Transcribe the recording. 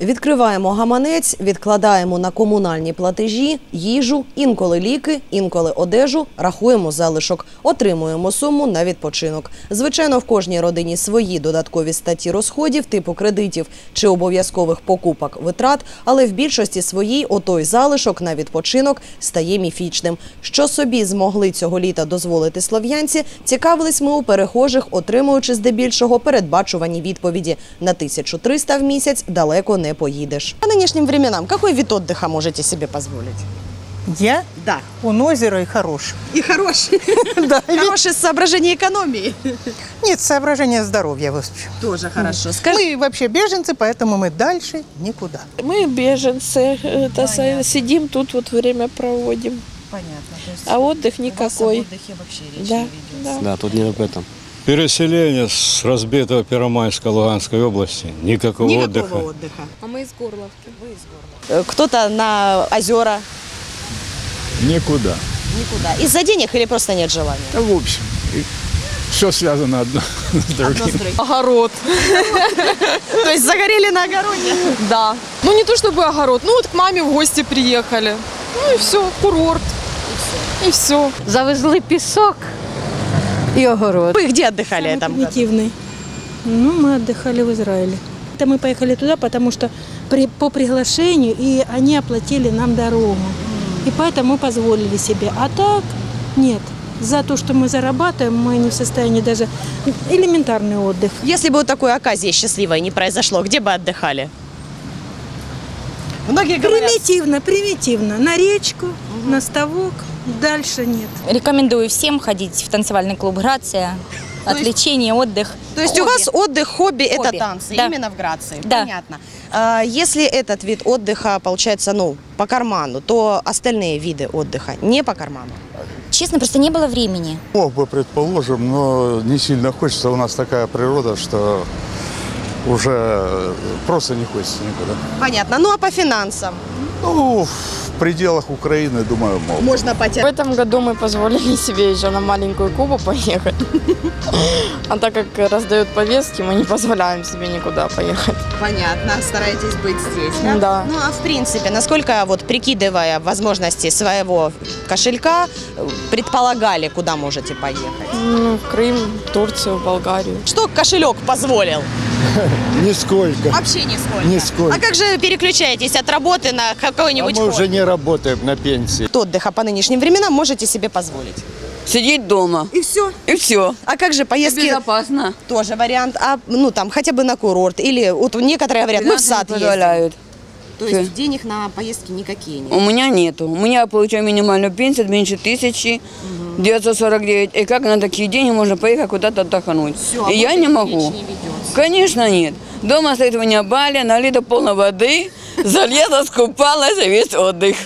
Відкриваємо гаманець, відкладаємо на комунальні платежі, їжу, інколи ліки, інколи одежу, рахуємо залишок, отримуємо суму на відпочинок. Звичайно, в кожній родині свої додаткові статті розходів, типу кредитів чи обов'язкових покупок витрат, але в більшості своїй отой залишок на відпочинок стає міфічним. Що собі змогли цього літа дозволити слов'янці, цікавились ми у перехожих, отримуючи здебільшого передбачувані відповіді на 1300 в місяць далеко не поїдеш. По нинішнім временам, який вид отдыха можете собі дозволити? Я? Да. Он озеро и хорош. І хороший. Да. Хороше з соображення економії. Нет, соображение здоровья. в общем. Тоже хорошо. Скажи, Мы вообще беженцы, поэтому мы дальше никуда. Мы беженцы, это со- сидим тут вот время проводим, понятно. То есть а отдых никакой. отдыхе вообще речи Да, не ведется. да. Да, тут не об этом. Переселение с разбитого Первомайска Луганской области. Никакого, Никакого отдыха. отдыха. А мы из Горловки. Э, Кто-то на озера. Никуда. Никуда. Из-за денег или просто нет желания? Да, в общем, все связано одно с другим. Огород, То есть загорели на огороде? да. Ну не то чтобы огород, ну вот к маме в гости приехали. Ну и все, курорт. И все. Завезли пісок і огород. Вы где отдыхали этом году? Примитивный. Ну, мы отдыхали в Израиле. Это мы поехали туда, потому что при, по приглашению, и они оплатили нам дорогу. И поэтому мы позволили себе. А так, нет. За то, что мы зарабатываем, мы не в состоянии даже... Элементарный отдых. Если бы вот такой оказии счастливой не произошло, где бы отдыхали? Многие говорят, Примитивно, примитивно. На речку, на ставок. Дальше нет. Рекомендую всем ходить в танцевальный клуб «Грация». Отвлечение, отдых. то есть у вас отдых, хобби, это Хобби, танцы, да. именно в Грации. Да. Понятно. А, Если этот вид отдыха получается, ну, по карману, то остальные виды отдыха не по карману. Честно, просто не было времени. Мог бы, предположим, но не сильно хочется. У нас такая природа, что уже просто не хочется никуда. Понятно. Ну а по финансам? Ну, в пределах Украины, думаю, мог. Можно В потянуть. этом году мы позволили себе еще на маленькую Кубу поехать. А так как раздают повестки, мы не позволяем себе никуда поехать. Понятно. Стараетесь быть здесь, Да. Ну а в принципе, насколько вот прикидывая возможности своего кошелька, предполагали, куда можете поехать? Ну, в Крым, Турцию, Болгарию. Что кошелек позволил? Нисколько. Вообще нисколько. Нисколько. А как же переключаетесь от работы на какой-нибудь хобби? не работаем на пенсии. Отдыха по нынешним временам можете себе позволить. Сидеть дома. И все. И все. А как же поездки? Безопасно. Тоже вариант. А ну там хотя бы на курорт или вот некоторые говорят, мы в сад ездим. То есть денег на поездки никакие нет. У меня нету. У меня получаю минимальную пенсию меньше тысячи. 949. И как на такие деньги можно поехать куда-то отдохнуть? Всё, а И я отдых не могу. не. Конечно, нет. Дома стоит у меня баля, налито полно воды. За лето скупалась и весь отдых.